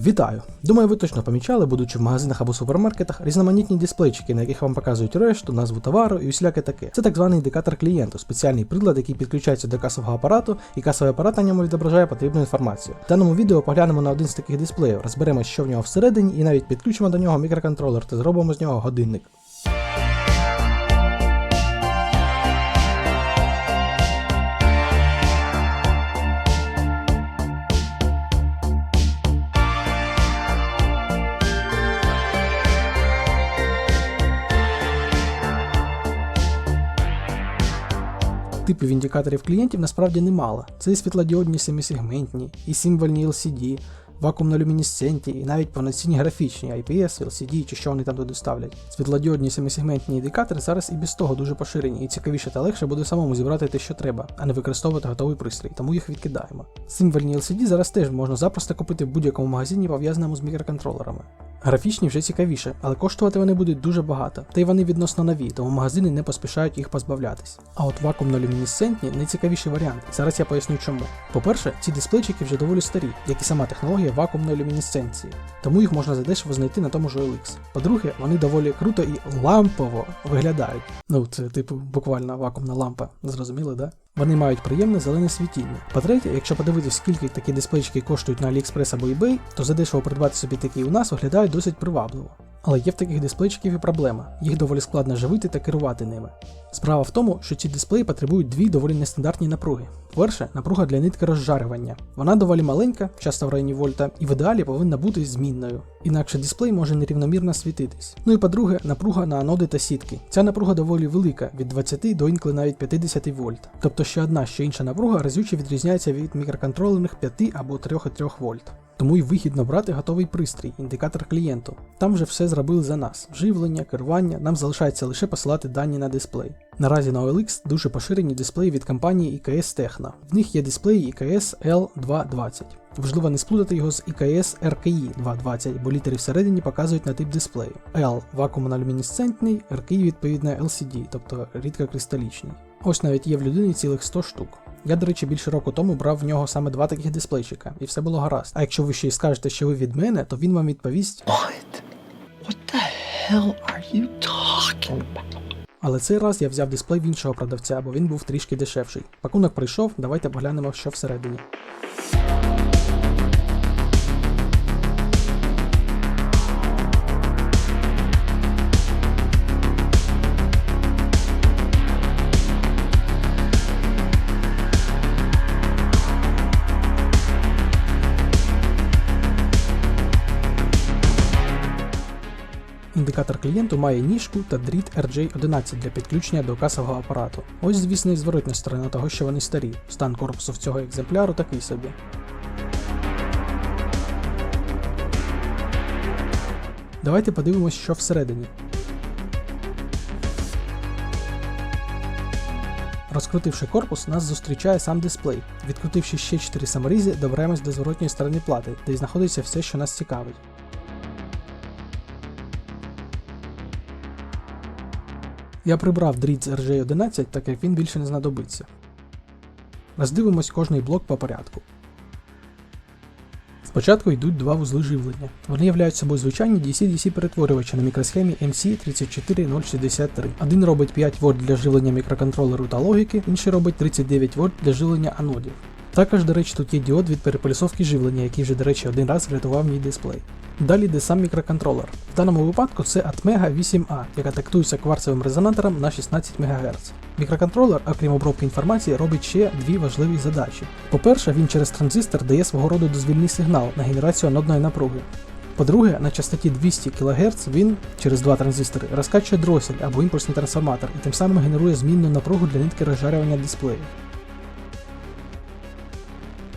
Вітаю! Думаю, ви точно помічали, будучи в магазинах або супермаркетах, різноманітні дисплейчики, на яких вам показують решту, назву товару і усіляке таке. Це так званий індикатор клієнту, спеціальний прилад, який підключається до касового апарату, і касовий апарат на ньому відображає потрібну інформацію. В даному відео поглянемо на один з таких дисплеїв, розберемо, що в нього всередині, і навіть підключимо до нього мікроконтролер та зробимо з нього годинник. Типів індикаторів клієнтів насправді немало. Це і світлодіодні семисегментні, і символьні LCD, вакуумно-люмінесцентні і навіть повноцінні графічні IPS, LCD чи що вони там туди ставлять. Світлодіодні семисегментні індикатори зараз і без того дуже поширені, і цікавіше та легше буде самому зібрати те, що треба, а не використовувати готовий пристрій, тому їх відкидаємо. Символьні LCD зараз теж можна запросто купити в будь-якому магазині, пов'язаному з мікроконтролерами. Графічні вже цікавіше, але коштувати вони будуть дуже багато, та й вони відносно нові, тому магазини не поспішають їх позбавлятись. А от вакуумно-люмінесцентні найцікавіший варіант. Зараз я поясню чому. По-перше, ці дисплейчики вже доволі старі, як і сама технологія вакуумної люмінесценції, тому їх можна задешево знайти на тому ж OLX. По-друге, вони доволі круто і лампово виглядають. Ну, це типу буквально вакуумна лампа, зрозуміли, да? Вони мають приємне зелене світіння. По-третє, якщо подивитись, скільки такі дисплейчики коштують на AliExpress або eBay, то задешево придбати собі такі у нас виглядають досить привабливо. Але є в таких дисплейчиків і проблема, їх доволі складно живити та керувати ними. Справа в тому, що ці дисплеї потребують дві доволі нестандартні напруги. Перше, напруга для нитки розжарювання. Вона доволі маленька, часто в районі вольта, і в ідеалі повинна бути змінною. Інакше дисплей може нерівномірно світитись. Ну і по-друге, напруга на аноди та сітки. Ця напруга доволі велика, від 20 до інколи навіть 50 вольт. Тобто ще одна, ще інша напруга разюче відрізняється від мікроконтролерних 5 або 3,3 вольт. Тому й вигідно брати готовий пристрій, індикатор клієнту. Там вже все зробили за нас: живлення, керування, нам залишається лише посилати дані на дисплей. Наразі на OLX дуже поширені дисплеї від компанії IKS Techno. В них є дисплеї IKS L220. Важливо не сплутати його з IKS RKI 220, бо літери всередині показують на тип дисплею. L вакуумно-люмінесцентний, RKI відповідно LCD, тобто рідкокристалічний. Ось навіть є в людини цілих 100 штук. Я, до речі, більше року тому брав в нього саме два таких дисплейчика, і все було гаразд. А якщо ви ще й скажете, що ви від мене, то він вам відповість. What? What the hell are you talking about? Але цей раз я взяв дисплей в іншого продавця, бо він був трішки дешевший. Пакунок прийшов, давайте поглянемо, що всередині. Індикатор клієнту має ніжку та дріт RJ11 для підключення до касового апарату. Ось, звісно, і зворотня сторона того, що вони старі. Стан корпусу в цього екземпляру такий собі. Давайте подивимось, що всередині. Розкрутивши корпус, нас зустрічає сам дисплей. Відкрутивши ще 4 саморізи, доберемось до зворотньої сторони плати, де й знаходиться все, що нас цікавить. Я прибрав дріт з RJ11, так як він більше не знадобиться. Роздивимось кожний блок по порядку. Спочатку йдуть два вузли живлення. Вони являють собою звичайні DC-DC перетворювачі на мікросхемі MC34063. Один робить 5 вольт для живлення мікроконтролеру та логіки, інший робить 39 вольт для живлення анодів. Також, до речі, тут є діод від переполісовки живлення, який вже, до речі, один раз врятував мій дисплей. Далі йде сам мікроконтролер. В даному випадку це Atmega 8A, яка тактується кварцевим резонатором на 16 МГц. Мікроконтролер, окрім обробки інформації, робить ще дві важливі задачі. По-перше, він через транзистор дає свого роду дозвільний сигнал на генерацію анодної напруги. По-друге, на частоті 200 кГц він через два транзистори розкачує дросель або імпульсний трансформатор і тим самим генерує змінну напругу для нитки розжарювання дисплею.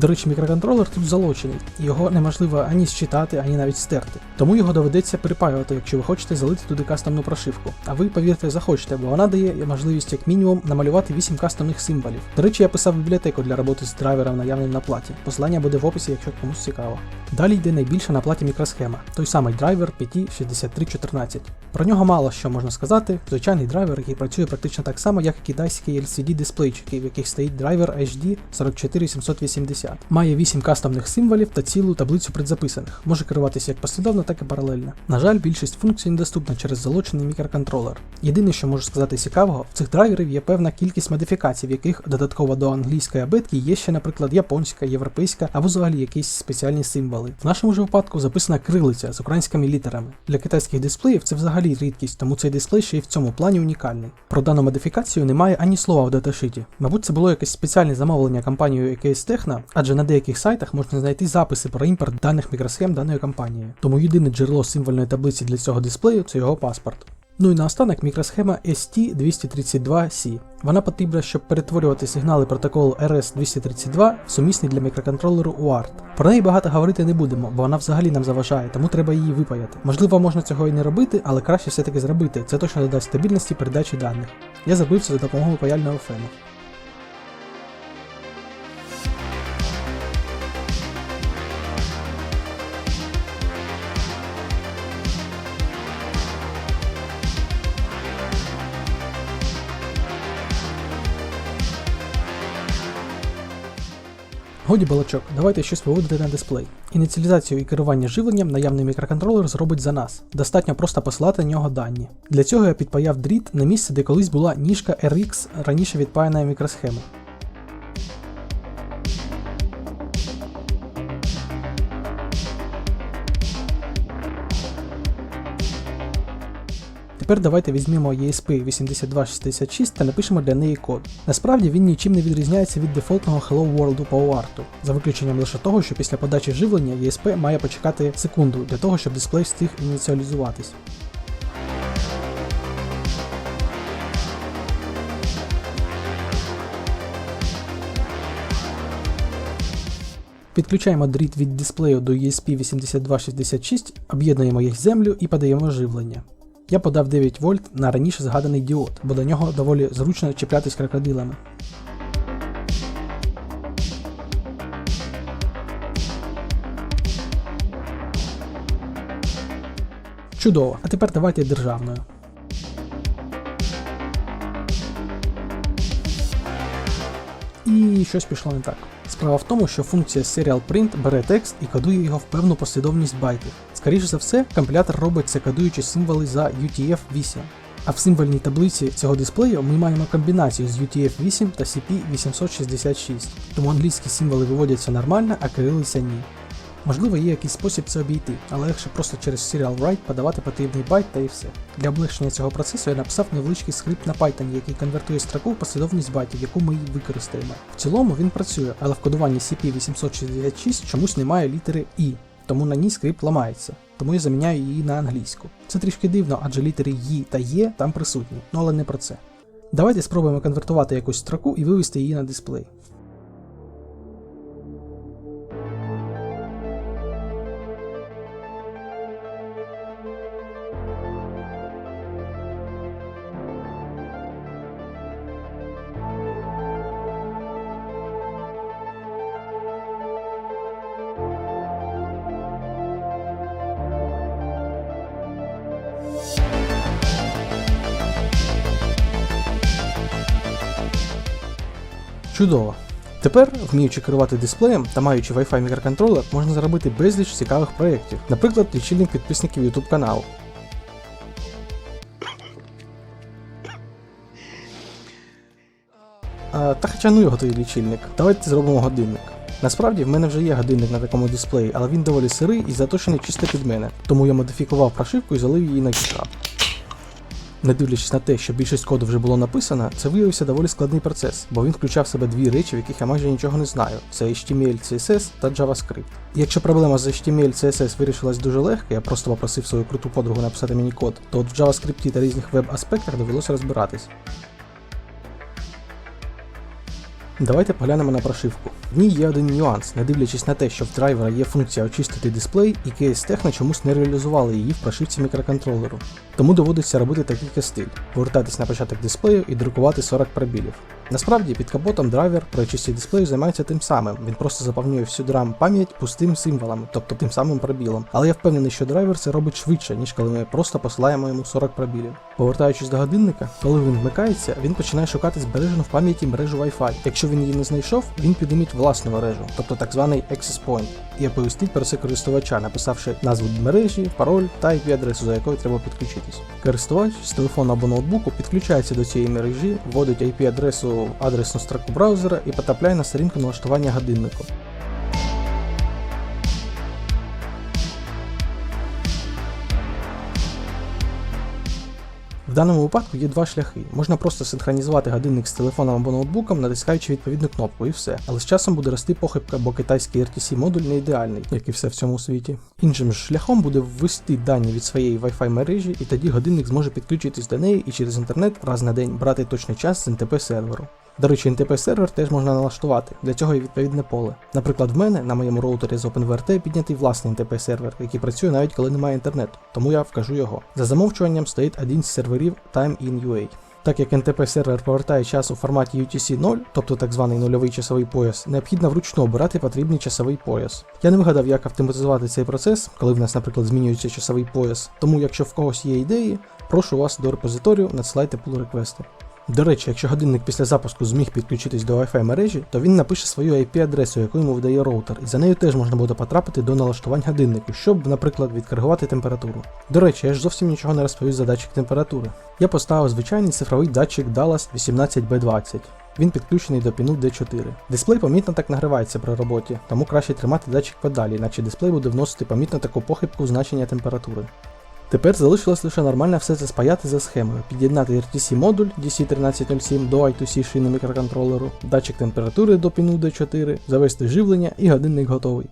До речі, мікроконтролер тут залочений, його неможливо ані считати, ані навіть стерти. Тому його доведеться припаювати, якщо ви хочете залити туди кастомну прошивку. А ви, повірте, захочете, бо вона дає можливість як мінімум намалювати 8 кастомних символів. До речі, я писав бібліотеку для роботи з драйвером наявним на платі. Посилання буде в описі, якщо комусь цікаво. Далі йде найбільша на платі мікросхема, той самий драйвер PT6314. Про нього мало що можна сказати. Звичайний драйвер, який працює практично так само, як і китайські LCD дисплейчики, в яких стоїть драйвер HD 44780. 80. Має 8 кастомних символів та цілу таблицю предзаписаних. Може керуватися як послідовно, так і паралельно. На жаль, більшість функцій недоступна через залучений мікроконтролер. Єдине, що можу сказати цікавого, в цих драйверів є певна кількість модифікацій, в яких додатково до англійської абетки є ще, наприклад, японська, європейська або взагалі якісь спеціальні символи. В нашому ж випадку записана крилиця з українськими літерами. Для китайських дисплеїв це взагалі рідкість, тому цей дисплей ще й в цьому плані унікальний. Про дану модифікацію немає ані слова в даташиті. Мабуть, це було якесь спеціальне замовлення компанією EKS Techno, адже на деяких сайтах можна знайти записи про імпорт даних мікросхем даної компанії. Тому єдине джерело символьної таблиці для цього дисплею це його паспорт. Ну і наостанок мікросхема ST232C. Вона потрібна, щоб перетворювати сигнали протоколу RS232 в сумісні для мікроконтролеру UART. Про неї багато говорити не будемо, бо вона взагалі нам заважає, тому треба її випаяти. Можливо, можна цього і не робити, але краще все-таки зробити. Це точно додасть стабільності передачі даних. Я зробив це за допомогою паяльного фену. Годі балачок, давайте щось виводити на дисплей. Ініціалізацію і керування живленням наявний мікроконтролер зробить за нас. Достатньо просто посилати на нього дані. Для цього я підпаяв дріт на місце, де колись була ніжка RX раніше відпаяної мікросхеми. Тепер давайте візьмемо ESP8266 та напишемо для неї код. Насправді він нічим не відрізняється від дефолтного Hello World по UART, за виключенням лише того, що після подачі живлення ESP має почекати секунду для того, щоб дисплей встиг ініціалізуватись. Підключаємо дріт від дисплею до ESP8266, об'єднуємо їх землю і подаємо живлення. Я подав 9 вольт на раніше згаданий діод, бо до нього доволі зручно чіплятись крокодилами. Чудово, а тепер давайте державною. І щось пішло не так. Справа в тому, що функція Serial Print бере текст і кодує його в певну послідовність байтів. Скоріше за все, компілятор робить це кодуючи символи за UTF-8. А в символьній таблиці цього дисплею ми маємо комбінацію з UTF-8 та CP866, тому англійські символи виводяться нормально, а кирилиця ні. Можливо, є якийсь спосіб це обійти, але легше просто через Serial Write подавати потрібний байт та і все. Для облегшення цього процесу я написав невеличкий скрипт на Python, який конвертує строку в послідовність байтів, яку ми і використаємо. В цілому він працює, але в кодуванні CP866 чомусь немає літери І, тому на ній скрипт ламається. Тому я заміняю її на англійську. Це трішки дивно, адже літери «ї» та Є там присутні, ну але не про це. Давайте спробуємо конвертувати якусь строку і вивести її на дисплей. Чудово. Тепер, вміючи керувати дисплеєм та маючи Wi-Fi мікроконтролер, можна зробити безліч цікавих проєктів, наприклад, лічильник підписників YouTube каналу. Та хоча ну його той лічильник, давайте зробимо годинник. Насправді в мене вже є годинник на такому дисплеї, але він доволі сирий і заточений чисто під мене, тому я модифікував прошивку і залив її на GitHub. Не дивлячись на те, що більшість коду вже було написано, це виявився доволі складний процес, бо він включав в себе дві речі, в яких я майже нічого не знаю: це HTML, CSS та JavaScript. І якщо проблема з HTML, CSS вирішилась дуже легко, я просто попросив свою круту подругу написати мені код, то от в JavaScript та різних веб-аспектах довелося розбиратись. Давайте поглянемо на прошивку. В ній є один нюанс, не дивлячись на те, що в драйвера є функція очистити дисплей, і KS Techno чомусь не реалізували її в прошивці мікроконтролеру. Тому доводиться робити такий стиль: повертатись на початок дисплею і друкувати 40 пробілів. Насправді під капотом драйвер при очисті дисплею займається тим самим. Він просто заповнює всю DRAM пам'ять пустим символами, тобто тим самим пробілом. Але я впевнений, що драйвер це робить швидше, ніж коли ми просто посилаємо йому 40 пробілів. Повертаючись до годинника, коли він вмикається, він починає шукати збережену в пам'яті мережу Wi-Fi. Якщо він її не знайшов, він підніміть власну мережу, тобто так званий access point, і оповістить про це користувача, написавши назву мережі, пароль та IP-адресу, за якою треба підключитись. Користувач з телефону або ноутбуку підключається до цієї мережі, вводить IP-адресу адресну строку браузера і потрапляє на сторінку налаштування годиннику. В даному випадку є два шляхи. Можна просто синхронізувати годинник з телефоном або ноутбуком, натискаючи відповідну кнопку, і все. Але з часом буде рости похибка, бо китайський RTC модуль не ідеальний, як і все в цьому світі. Іншим ж шляхом буде ввести дані від своєї Wi-Fi мережі, і тоді годинник зможе підключитись до неї і через інтернет раз на день брати точний час з НТП серверу. До речі, NTP сервер теж можна налаштувати, для цього є відповідне поле. Наприклад, в мене на моєму роутері з OpenVRT піднятий власний NTP сервер, який працює навіть коли немає інтернету, тому я вкажу його. За замовчуванням стоїть один з серверів Time-in-UA. Так як NTP сервер повертає час у форматі UTC 0, тобто так званий нульовий часовий пояс, необхідно вручну обирати потрібний часовий пояс. Я не вигадав, як автоматизувати цей процес, коли в нас, наприклад, змінюється часовий пояс, тому якщо в когось є ідеї, прошу вас до репозиторію, надсилайте pull реквести. До речі, якщо годинник після запуску зміг підключитись до Wi-Fi мережі, то він напише свою IP-адресу, яку йому видає роутер, і за нею теж можна буде потрапити до налаштувань годиннику, щоб, наприклад, відкоригувати температуру. До речі, я ж зовсім нічого не розповів за датчик температури. Я поставив звичайний цифровий датчик Dallas 18B20. Він підключений до піну D4. Дисплей помітно так нагрівається при роботі, тому краще тримати датчик подалі, іначе дисплей буде вносити помітно таку похибку значення температури. Тепер залишилось лише нормально все це спаяти за схемою, під'єднати RTC модуль DC1307 до I2C шини мікроконтролеру, датчик температури до піну D4, завести живлення і годинник готовий.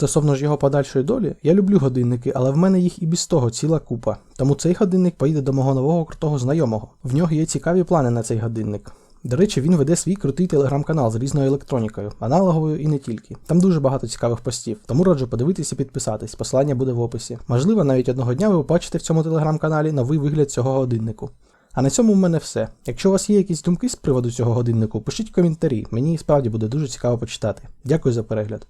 Стосовно ж його подальшої долі, я люблю годинники, але в мене їх і без того ціла купа. Тому цей годинник поїде до мого нового крутого знайомого. В нього є цікаві плани на цей годинник. До речі, він веде свій крутий телеграм-канал з різною електронікою, аналоговою і не тільки. Там дуже багато цікавих постів, тому раджу подивитися і підписатись. Посилання буде в описі. Можливо, навіть одного дня ви побачите в цьому телеграм-каналі новий вигляд цього годиннику. А на цьому в мене все. Якщо у вас є якісь думки з приводу цього годиннику, пишіть коментарі, мені справді буде дуже цікаво почитати. Дякую за перегляд.